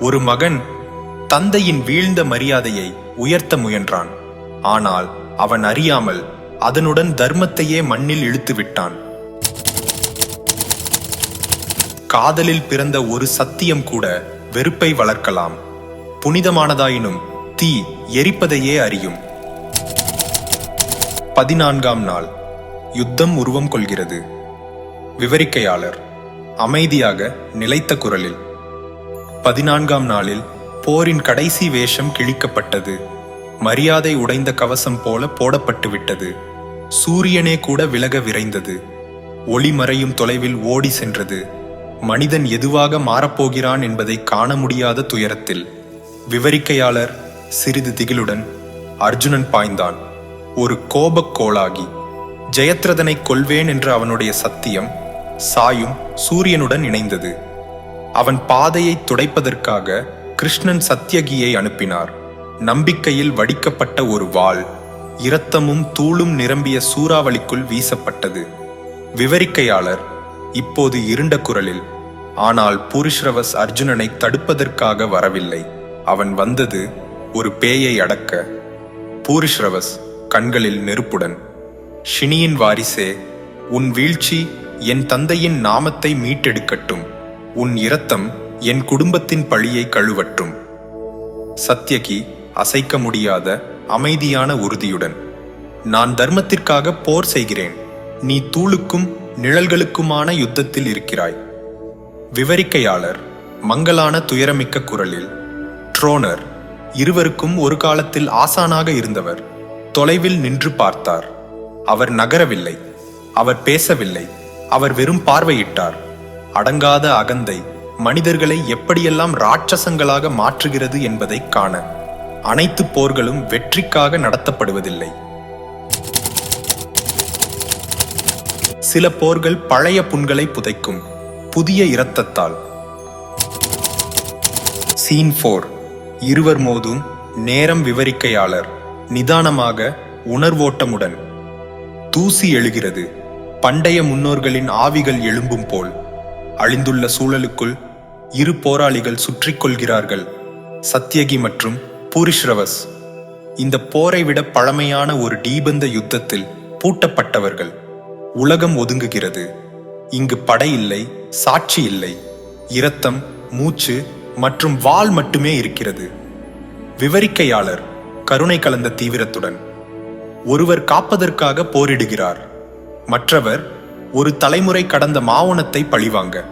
ஒரு மகன் தந்தையின் வீழ்ந்த மரியாதையை உயர்த்த முயன்றான். ஆனால் அவன் அறியாமல் அதனுடன் தர்மத்தையே மண்ணில் இழுத்து விட்டான். காதலில் பிறந்த ஒரு சத்தியம் கூட வெறுப்பை வளர்க்கலாம். புனிதமானதாயினும் தீ எரிப்பதையே அறியும். பதினான்காம் நாள். யுத்தம் உருவம் கொள்கிறது. விவரிக்கையாளர். அமைதியாக நிலைத்த குரலில். பதினான்காம் நாளில் போரின் கடைசி வேஷம் கிழிக்கப்பட்டது. மரியாதை உடைந்த கவசம் போல போடப்பட்டு விட்டது சூரியனே கூட விலக விரைந்தது. ஒளி மறையும் தொலைவில் ஓடி சென்றது. மனிதன் எதுவாக மாறப்போகிறான் என்பதை காண முடியாத துயரத்தில் விவரிக்கையாளர் சிறிது திகிலுடன் அர்ஜுனன் பாய்ந்தான். ஒரு கோபக் கோளாகி. ஜெயத்ரதனை கொல்வேன் என்ற அவனுடைய சத்தியம் சாயும் சூரியனுடன் இணைந்தது. அவன் பாதையை துடைப்பதற்காக கிருஷ்ணன் சத்தியகியை அனுப்பினார். நம்பிக்கையில் வடிக்கப்பட்ட ஒரு வாள் இரத்தமும் தூளும் நிரம்பிய சூறாவளிக்குள் வீசப்பட்டது. விவரிக்கையாளர் இப்போது இருண்ட குரலில் ஆனால் புருஷ்ரவஸ் அர்ஜுனனை தடுப்பதற்காக வரவில்லை. அவன் வந்தது ஒரு பேயை அடக்க. பூரிஷ்ரவஸ் கண்களில் நெருப்புடன் ஷினியின் வாரிசே உன் வீழ்ச்சி என் தந்தையின் நாமத்தை மீட்டெடுக்கட்டும். உன் இரத்தம் என் குடும்பத்தின் பழியை கழுவற்றும் சத்யகி அசைக்க முடியாத அமைதியான உறுதியுடன் நான் தர்மத்திற்காக போர் செய்கிறேன். நீ தூளுக்கும் நிழல்களுக்குமான யுத்தத்தில் இருக்கிறாய். விவரிக்கையாளர் மங்கலான துயரமிக்க குரலில் ட்ரோனர் இருவருக்கும் ஒரு காலத்தில் ஆசானாக இருந்தவர். தொலைவில் நின்று பார்த்தார். அவர் நகரவில்லை. அவர் பேசவில்லை. அவர் வெறும் பார்வையிட்டார். அடங்காத அகந்தை மனிதர்களை எப்படியெல்லாம் ராட்சசங்களாக மாற்றுகிறது என்பதை காண அனைத்து போர்களும் வெற்றிக்காக நடத்தப்படுவதில்லை. சில போர்கள் பழைய புண்களை புதைக்கும் புதிய இரத்தத்தால். சீன் போர். இருவர் மோதும் நேரம் விவரிக்கையாளர் நிதானமாக உணர்வோட்டமுடன் தூசி எழுகிறது. பண்டைய முன்னோர்களின் ஆவிகள் எழும்பும் போல் அழிந்துள்ள சூழலுக்குள் இரு போராளிகள் சுற்றிக் கொள்கிறார்கள் சத்யகி மற்றும் பூரிஷ்ரவஸ். இந்த போரை விட பழமையான ஒரு டீபந்த யுத்தத்தில் பூட்டப்பட்டவர்கள். உலகம் ஒதுங்குகிறது. இங்கு படை இல்லை சாட்சி இல்லை. இரத்தம் மூச்சு மற்றும் வாள் மட்டுமே இருக்கிறது. விவரிக்கையாளர் கருணை கலந்த தீவிரத்துடன் ஒருவர் காப்பதற்காக போரிடுகிறார். மற்றவர் ஒரு தலைமுறை கடந்த மாவனத்தை பழிவாங்க.